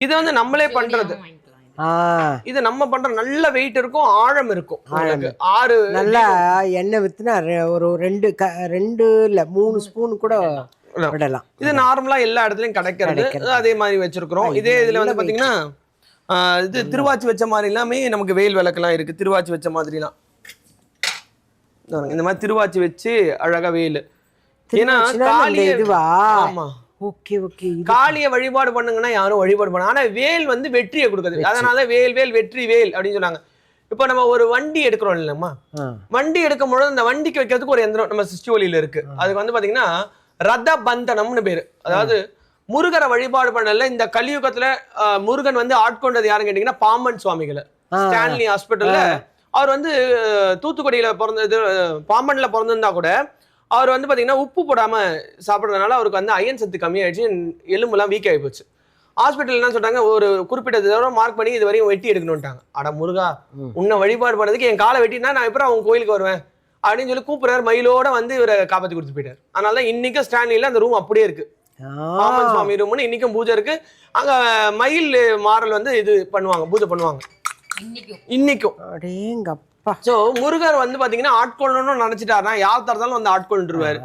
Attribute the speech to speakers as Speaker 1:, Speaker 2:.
Speaker 1: இது வந்து நம்மளே பண்றது.
Speaker 2: இது.
Speaker 3: ஆ.
Speaker 1: இது நம்ம பண்ற நல்ல வெயிட் இருக்கும் ஆழம் இருக்கும். ஆறு
Speaker 3: நல்லா எண்ணெய் வித்துனா ஒரு ரெண்டு ரெண்டு இல்ல மூணு ஸ்பூன் கூட விடலாம்.
Speaker 1: இது நார்மலா எல்லா இடத்துலயும் கிடைக்கிறது. அதே மாதிரி வச்சிருக்கிறோம். இதே இதுல வந்து பாத்தீங்கன்னா ஆஹ், இது திருவாச்சி வச்ச மாதிரி எல்லாமே நமக்கு வெயில் விளக்கெல்லாம் இருக்கு. திருவாச்சி வச்ச மாதிரிலாம். இந்த மாதிரி திருவாச்சி வச்சு அழகா வெயில் ஏன்னா
Speaker 3: இதுவா?
Speaker 1: ஆமா.
Speaker 3: ஓகே ஓகே
Speaker 1: காளிய வழிபாடு பண்ணுங்கன்னா யாரும் வழிபாடு பண்ண ஆனா வேல் வந்து வெற்றியை கொடுக்குது. அதனால வேல் வேல் வெற்றி வேல் அப்படின்னு சொன்னாங்க. இப்போ நம்ம ஒரு வண்டி எடுக்கிறோம் இல்லைம்மா வண்டி எடுக்கும் பொழுது அந்த வண்டிக்கு வைக்கிறதுக்கு ஒரு எந்திரம் நம்ம சிஸ்டி ஒலியில இருக்கு. அதுக்கு வந்து பாத்தீங்கன்னா ரத பந்தனம்னு பேரு. அதாவது முருகரை வழிபாடு பண்ணல இந்த கலியுகத்துல முருகன் வந்து ஆட்கொண்டது யாருன்னு கேட்டீங்கன்னா பாம்பன் சுவாமிகளை. ஸ்டான்லி ஹாஸ்பிட்டல்ல அவர் வந்து தூத்துக்குடியில பிறந்தது பாம்பன்ல பிறந்திருந்தா கூட அவர் வந்து பாத்தீங்கன்னா உப்பு போடாம சாப்பிட்றதுனால அவருக்கு வந்து அயன் சத்து கம்மியாயிடுச்சு எலும்புலாம் வீக் ஆகி போச்சு ஹாஸ்பிட்டல் என்ன சொல்றாங்க ஒரு குறிப்பிட்ட தடவை மார்க் பண்ணி இது வரையும் வெட்டி எடுக்கணும்ட்டாங்க. அட முருகா. உன்னை வழிபாடு பண்ணதுக்கு என் காலை வெட்டினா நான் எப்பறம் அவங்க கோயிலுக்கு வருவேன்? அப்படின்னு சொல்லி கூப்பிடுறாரு மயிலோட வந்து இவரை காப்பாத்தி கொடுத்து போயிட்டார். அதனால தான் இன்னைக்கும் ஸ்டான்லில அந்த ரூம் அப்படியே இருக்கு. பாமன் சுவாமி ரூம்னு இன்னைக்கும் பூஜை இருக்கு. அங்க மயில் மாறல் வந்து இது பண்ணுவாங்க பூஜை பண்ணுவாங்க.
Speaker 2: இன்னைக்கும்.
Speaker 3: அடேங்கப்பா.
Speaker 1: சோ முருகர் வந்து பாத்தீங்கன்னா ஆட்கொள்ளணும்னு நினைச்சிட்டாருன்னா யார் தரத்தாலும் வந்து ஆட்கொண்டுருவாரு.